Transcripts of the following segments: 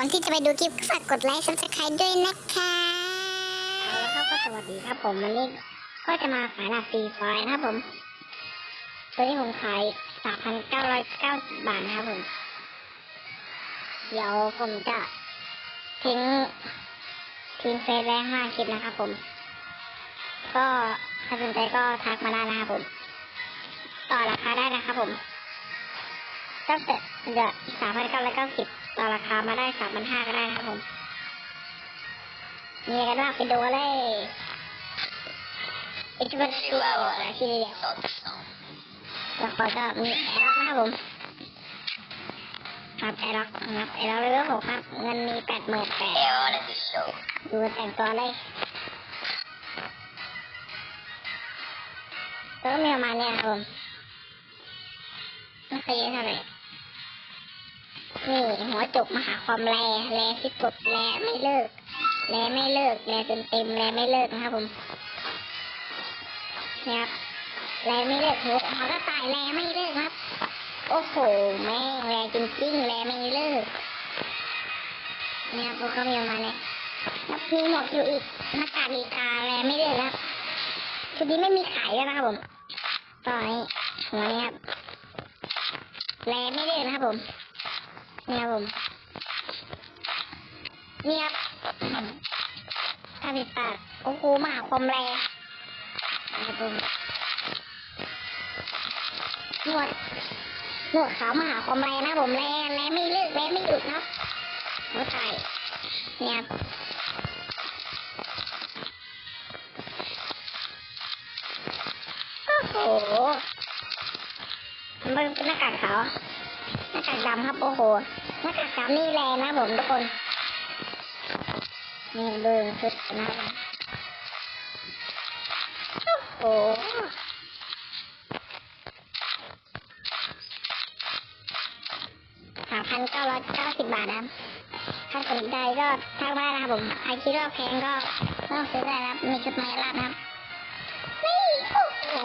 ก่อนที่จะไปดูคลิปก็ฝากกดไลค์ซับสไครต์ด้วยนะคะแล้วก็สวัสดีครับผมวันนี้ก็จะมาขายหลักฟรีฟล์นะครับผม ตัวนี้ผมขายสามพันเก้าร้อยเก้าสิบบาทนะครับผม เดี๋ยวผมจะทิ้งทิ้งเฟซแรกห้าคลิปนะครับผม ก็ถ้าสนใจก็ทักมาได้นะครับผม ต่อราคาได้นะครับผมตั้งแต่เดือนสามพันเก้าร้อยเก้าสิบ ต่อราคามาได้สามพันห้าก็ได้นะครับผมมีอะไรกันบ้างไปดูกันเลยไอชุดตัวอะไรที่เดียวแล้วก็จะมีแอร์ล็อกนะครับผมครับแอร์ล็อกนะครับแอร์ล็อกเลเวลหกครับเงินมีแปดหมื่นแปดดูแต่งตัวเลยก็มีประมาณเนี้ยครับผมไม่เคยเยอะเท่าไหร่ นี่หัวจุกมหาความแรแรที่กดแรไม่เลิกแลไม่เลิกแลเต็มเต็มแลไม่เลิกนะครับผมเนี่ยครับแลไม่เลิกหัวหัวก็ตายแลไม่เลิกครับ โอ้โหแม่งแลจริงๆแลไม่เลิกเนี่ยพวกเขามีมาณนี้แล้วมีหมวกอยู่อีกหน้ากากอีกาแลไม่เลิกครับชุดนี้ไม่มีขายแล้วนะครับผมต่อนี้หัวนี้ครับแลไม่เลิกนะครับผม เนี่ยบผมเนี่ยบถ้าผิดปากโอ้โหมาความแรงนะครับผมหนวดหนวดขาวมหาความแรงนะผมแรงแรงไม่เลิกแรงไม่หยุดนะหัวใจเนี่ย น้ากากดำครับ โอ้โหหน้ากากดำนี่แรงนะผมทุกคน นี่เบิ่งชุดนะครับโอ้โหสามพันเก้าร้อยเก้าสิบบาทนะครับ ถ้าสนใจก็ทักมาได้นะครับผมใครคิดว่าแพงก็ต้องซื้อได้นะครับ มีชุดไม้ลาดนะครับ นี่ โอ้โห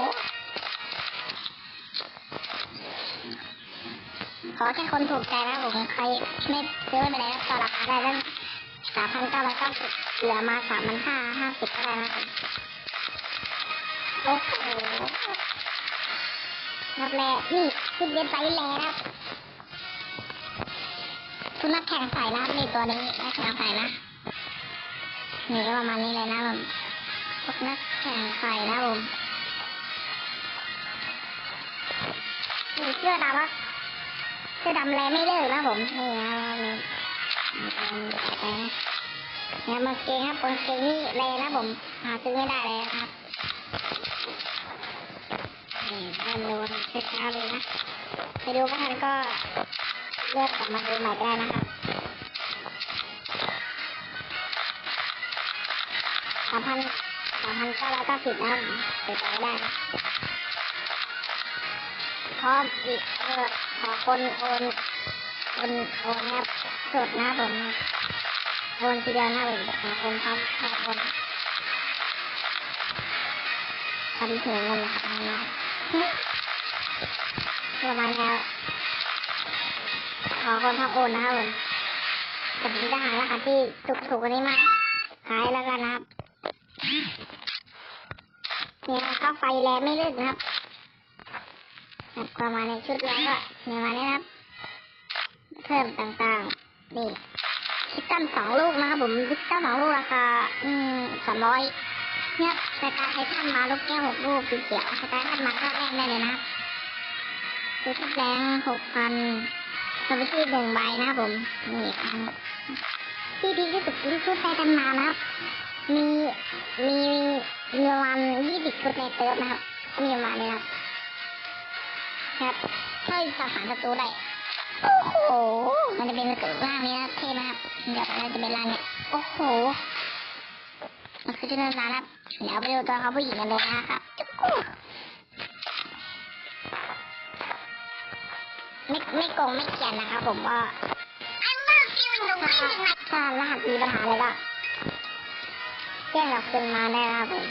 ขอแค่คนถูกใจนะผมใครไม่ซื้อไม่เป็นไรครับต่อราคาได้แล้วสามพันเก้าร้อยเก้าสิบเหลือมาสามพันห้าห้าสิบก็ได้นะครับโอ้โหนับแลนี่ชุดเย็นไซส์แลนะครับชุดนักแข่งใส่นะครับนี่ตัวนี้นักแข่งใส่นะนี่ก็ประมาณนี้เลยนะผมพวกนักแข่งใส่นะผมเสื้อดำว่า สื้อดำแลไม่เลิกนะผมนี่นะนี่เนี่ยมาเกงครับกางเกงนี่เลยนะผมหาซื้อไม่ได้เลยครับนี่ท่านดูช้าๆเลยนะไปดูก็ทันก็เลือกกลับมาดูใหม่ได้นะครับสามพันสามพันเก้าร้อยเก้าสิบนะครับเปิดไปได้พร้อมอีกเออ ขอคนโอนโอนโอนนะครับสดนะผมโอนทีเดียวน้าเลยหาคนครับหาคนทำถึงเงินนะครับประมาณนี้ขอคนทักโอนนะครับผมผมจะหารหัสที่ถูกถูกนี้มาขายแล้วกันนะครับเนี่ยค่าไฟแรงไม่เลิกนนะครับ ประมาณในชุดแล้วก็ประมาณนี้นะครับ เพิ่มต่างๆ นี่คิดกันสองลูกนะครับผมคิดกันสองลูกราคาอืมสามร้อยเนี่ยสกายไททันมาลูกแก้วหกลูกสีเขียวสกายไททันมาก็แรกได้เลยนะคือทุกแรงหกพันสวิตที่หนึ่งใบนะครับผม นี่ครับที่ดีที่สุดคือชุดไททันมานะครับ มีมีมีประมาณยี่สิบชุดในเติร์ฟนะครับ มีประมาณนี้ครับ ครับช่วยสังหารศัตรูได้โอ้โห มันจะเป็นกระร่างนี้นะเท่มากเดี๋ยวเราจะเป็นร่างเนี้ยโอ้โห มันคือจินตนาการครับเดี๋ยวไปดูตัวเขาผู้หญิงกันเลยนะครับจุ๊กไม่ไม่โกงไม่เขียนนะครับผมว่าถ้ารหัสมีปัญหาอะไรก็แจ้งเราคืนมาได้ครับผม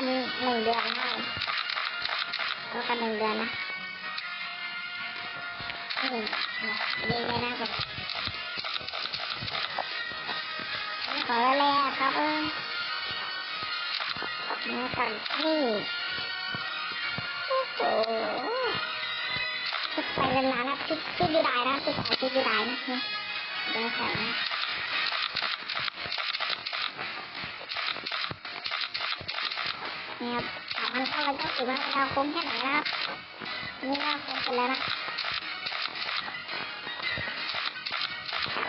กันหนึ่งเดือนนะครับรับประกันหนึ่งเดือนนะนี่ดีเลยนะครับขอแรกๆครับเออนี่กันนี่โอ้โหชุดไปนานๆนะชุดชุดดีได้นะชุดสายชุดดีได้นะเนี่ยเดี๋ยวใส่นะ นี่ยครับสามพันเก้าร้อยเก้าสิบนะเราคุ้มแค่ไหนนะครับนี่ก็คุ้มไปแล้วนะ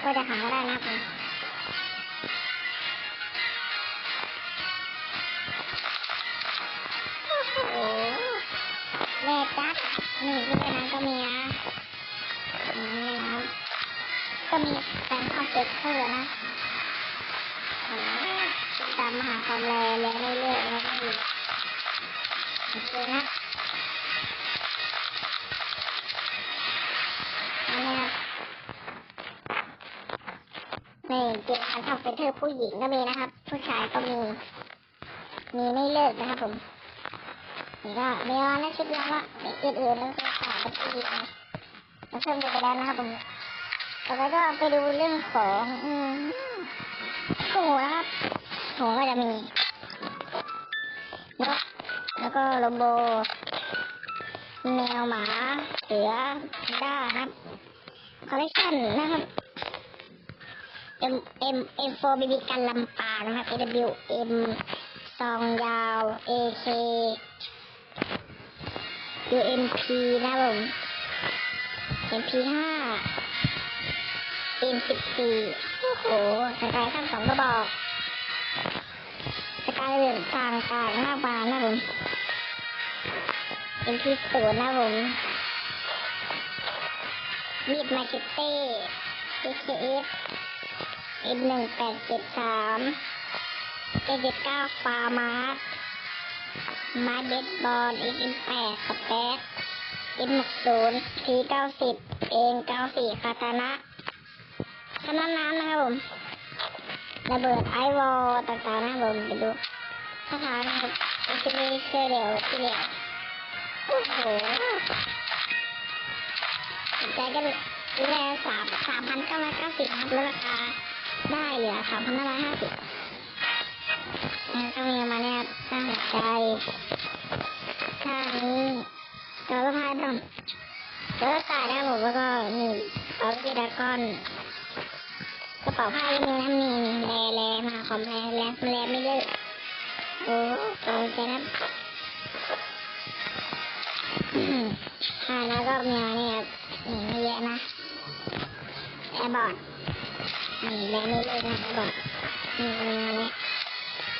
ก็จะหาก็ได้นะครับผมโอ้โหแม่จักนี่ที่นั้นก็มีนะนี่นะครับก็มีแฟนคอนเซ็ปต์เพื่อนะติดตามมหาความแรงเรื่อยๆแล้วก็อยู่ โอเคนะนี่เก็บอันทำเป็นเธอผู้หญิงก็มีนะครับ ผู้ชายก็มี มีไม่เลิกนะครับผมนี่ก็มีร้านะชุดแล้วว่าเด็กอื่นๆแล้วก็ขายกันที่นะแล้วเพิ่มไปแล้วนะครับผมต่อไปก็ไปดูเรื่องของอืมหูนะครับหูก็จะมี แล้วก็โลโบ แมวหมา เสือด้าครับ คอลเลคชันนะครับ M M M 4 BB กันลำปางนะครับ AW M ซองยาว AK UMP นะผม MP ห้า M สิบสี่โอ้โหสกายทั้งสองกระบอกสกายเหลืองต่างต่างๆมากมายนะผม MP ศูนย์นะผมมีดมาเก็ตเต้ DKS M หนึ่งแปดเจ็ดสามเจ็ดเก้าฟาร์มาร์ไม้เบสบอล M แปดสเปซ M หกศูนย์ T เก้าสิบเองเก้าสี่คาตานะคณะน้ำนะครับผม ระเบิดไอวอลต่างๆนะผมไปดูคาถานะครับ มันจะมีเสื้อเดี่ยวที่เดี่ยโอ้โหสนใจก็ดูแลสามสามพันเก้าร้อยเก้าสิบครับลดราคาได้เหลือสามพันห้าร้อยห้าสิบนก็มีมาเนี่ยสร้างหัวใจข้างนี้ตัวละพันดำแล้วก็ตายได้ผมแล้วก็นี่เอาที่ดากอนกระเป๋าผ้าก็มีนะมีแลแลมาคอมแพงแลแลไม่เยอะ โอ้โหใจนะอืมค่ะแล้วก็มีมาเนี่ยนี่ไม่เยอะนะแอร์บอร์ดนี่แลไม่เยอะนะแอร์บอดนี่มีมาเนี่ย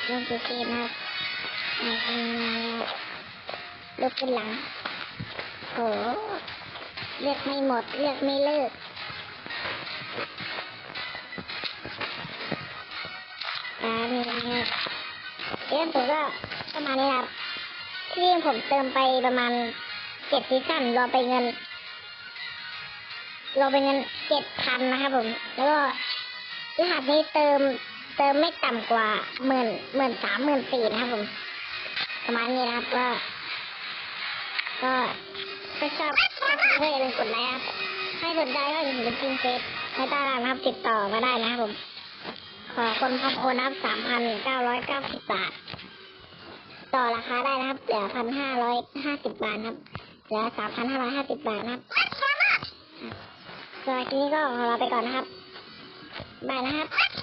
เรื่องซีซีนะครับนี่มีมาเนี่ลูกขึ้นหลังโหเลือกไม่หมดเลือกไม่เลิกตามีเนี่ย เอ๊ะผมก็ประมาณนี้ครับ ที่ผมเติมไปประมาณเจ็ดซีซั่นรอไปเงินรอไปเงินเจ็ดพันนะครับผม แล้วก็รหัสนี้เติมเติมไม่ต่ำกว่าหมื่นหมื่นสามหมื่นสี่นะครับผม ประมาณนี้นะครับ ก็ก็ถ้าชอบก็อย่าลืมกดไลค์ครับ ให้สนใจก็อย่าลืมกินเฟซให้ต้ร้านนะครับ ติดต่อมาได้นะครับผม ขอคนพร้อมโอนนะครับสามพันเก้าร้อยเก้าสิบบาท ต่อราคาได้นะครับ เหลือพันห้าร้อยห้าสิบบาทนะครับ เหลือสามพันห้าร้อยห้าสิบบาทนะครับสำหรับคลิปนี้ก็ขอลาไปก่อนนะครับบายนะครับ